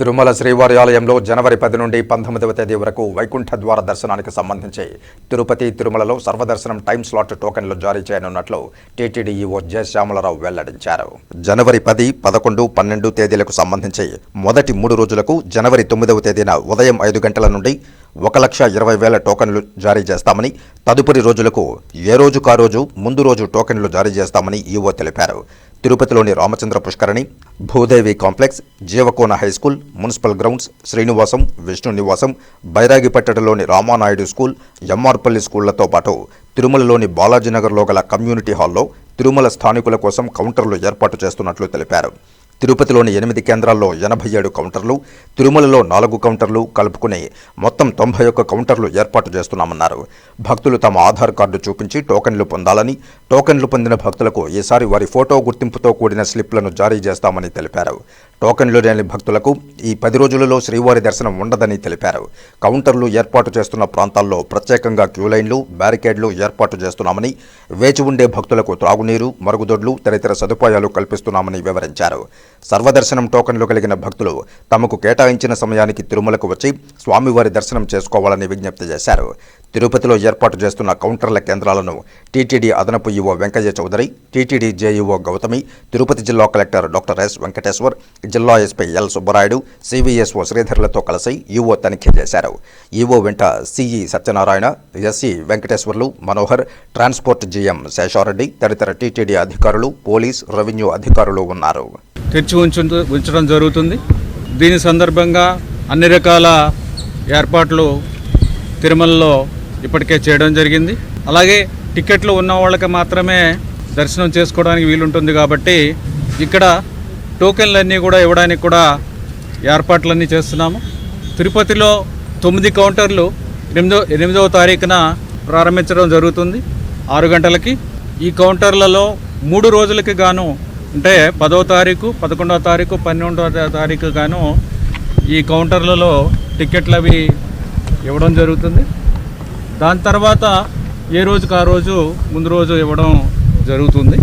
తిరుమల శ్రీవారి ఆలయంలో జనవరి పది నుండి పంతొమ్మిదవ తేదీ వరకు వైకుంఠ ద్వార దర్శనానికి సంబంధించి తిరుపతి తిరుమలలో సర్వదర్శనం టైం స్లాట్ టోకెన్లు జారీ చేయనున్నట్లు టీటీడీ ఈవో వెల్లడించారు. జనవరి పది పదకొండు పన్నెండు తేదీలకు సంబంధించి మొదటి మూడు రోజులకు జనవరి తొమ్మిదవ తేదీన ఉదయం ఐదు గంటల నుండి ఒక లక్ష ఇరవై వేల టోకెన్లు జారీ చేస్తామని తదుపరి రోజులకు ఏ రోజు కా రోజు ముందు రోజు టోకెన్లు జారీ చేస్తామని ఈవో తెలిపారు. తిరుపతిలోని Ramachandra Pushkarini Bhudevi complex Jeevakona high school municipal grounds Srinivasam Vishnu Nivasam బైరాగిపట్టణలోని Ramanaidu school MR Palli స్కూళ్ళతో పాటు తిరుమలలోని బాలాజీనగర్లో గల కమ్యూనిటీ హాల్లో తిరుమల స్థానికుల కోసం కౌంటర్లు ఏర్పాటు చేస్తున్నట్లు తెలిపారు. తిరుపతిలోని ఎనిమిది కేంద్రాల్లో ఎనభై ఏడు కౌంటర్లు తిరుమలలో నాలుగు కౌంటర్లు కలుపుకుని మొత్తం తొంభై ఒక్క కౌంటర్లు ఏర్పాటు చేస్తున్నామన్నారు. భక్తులు తమ ఆధార్ కార్డు చూపించి టోకెన్లు పొందాలని టోకెన్లు పొందిన భక్తులకు ఈసారి వారి ఫోటో గుర్తింపుతో కూడిన స్లిప్లను జారీ చేస్తామని తెలిపారు. టోకెన్లు లేని భక్తులకు ఈ పది రోజులలో శ్రీవారి దర్శనం ఉండదని తెలిపారు. కౌంటర్లు ఏర్పాటు చేస్తున్న ప్రాంతాల్లో ప్రత్యేకంగా క్యూలైన్లు బ్యారికేడ్లు ఏర్పాటు చేస్తున్నామని వేచి ఉండే భక్తులకు త్రాగునీరు మరుగుదొడ్లు తదితర సదుపాయాలు కల్పిస్తున్నామని వివరించారు. సర్వదర్శనం టోకెన్లు కలిగిన భక్తులు తమకు కేటాయించిన సమయానికి తిరుమలకు వచ్చి స్వామివారి దర్శనం చేసుకోవాలని విజ్ఞప్తి చేశారు. తిరుపతిలో ఏర్పాటు చేస్తున్న కౌంటర్ల కేంద్రాలను టీటీడీ అదనపు EO Venkaiah Chowdary TTD JEO Gautami Tirupati జిల్లా కలెక్టర్ డాక్టర్ ఎస్ వెంకటేశ్వర్ జిల్లా ఎస్పీ ఎల్ సుబ్బరాయుడు సివిఎస్ఓ శ్రీధర్లతో కలిసి ఈవో తనిఖీ చేశారు. ఈవో వెంట CE Satyanarayana SE Venkateswarlu Manohar transport GM Seshareddy తదితర టీటీడీ అధికారులు పోలీస్ రెవెన్యూ అధికారులు ఉన్నారు. తెరిచి ఉంచు ఉంచడం జరుగుతుంది. దీని సందర్భంగా అన్ని రకాల ఏర్పాట్లు తిరుమలలో ఇప్పటికే చేయడం జరిగింది. అలాగే టికెట్లు ఉన్న వాళ్ళకి మాత్రమే దర్శనం చేసుకోవడానికి వీలుంటుంది కాబట్టి ఇక్కడ టోకెన్లన్నీ కూడా ఇవ్వడానికి కూడా ఏర్పాట్లన్నీ చేస్తున్నాము. తిరుపతిలో తొమ్మిది కౌంటర్లు ఎనిమిదో ఎనిమిదవ తారీఖున ప్రారంభించడం జరుగుతుంది. ఆరు గంటలకి. ఈ కౌంటర్లలో మూడు రోజులకి గాను అంటే పదో తారీఖు పదకొండవ తారీఖు పన్నెండో తారీఖు గాను ఈ కౌంటర్లలో టికెట్లు అవి ఇవ్వడం జరుగుతుంది. దాని తర్వాత ఏ రోజుకు ఆ రోజు ముందు రోజు ఇవ్వడం జరుగుతుంది.